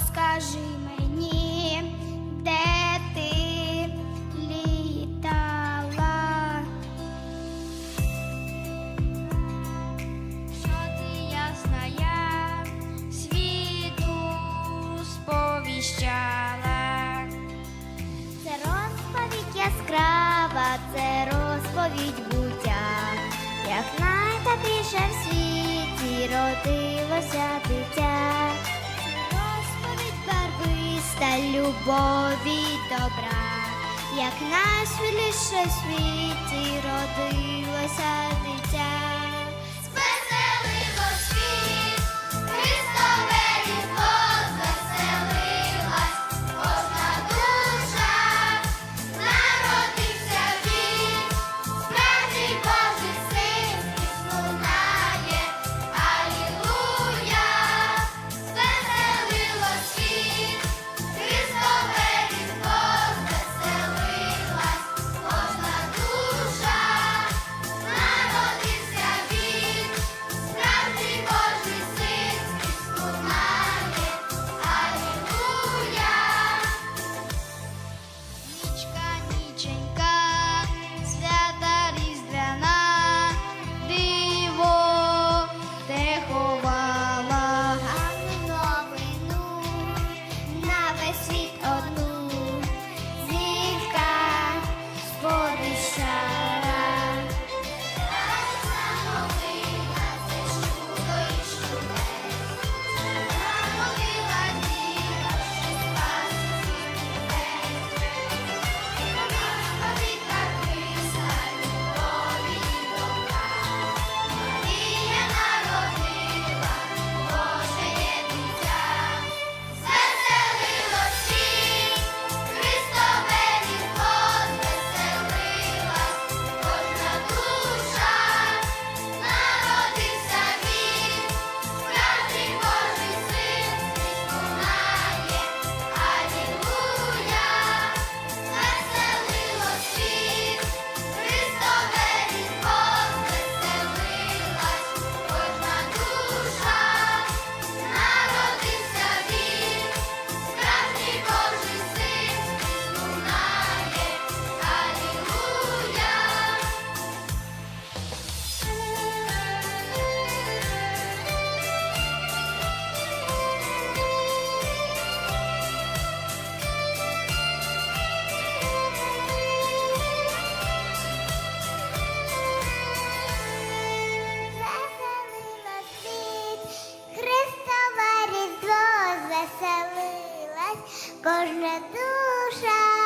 скажи мені, де ти літала? Що ти ясна я світу сповіщала? Це розповідь яскрава, це розповідь буття, як найтепліше в світі родилося дитя. Любові добра, як нас в світі родилося дитя. Bożna dusza.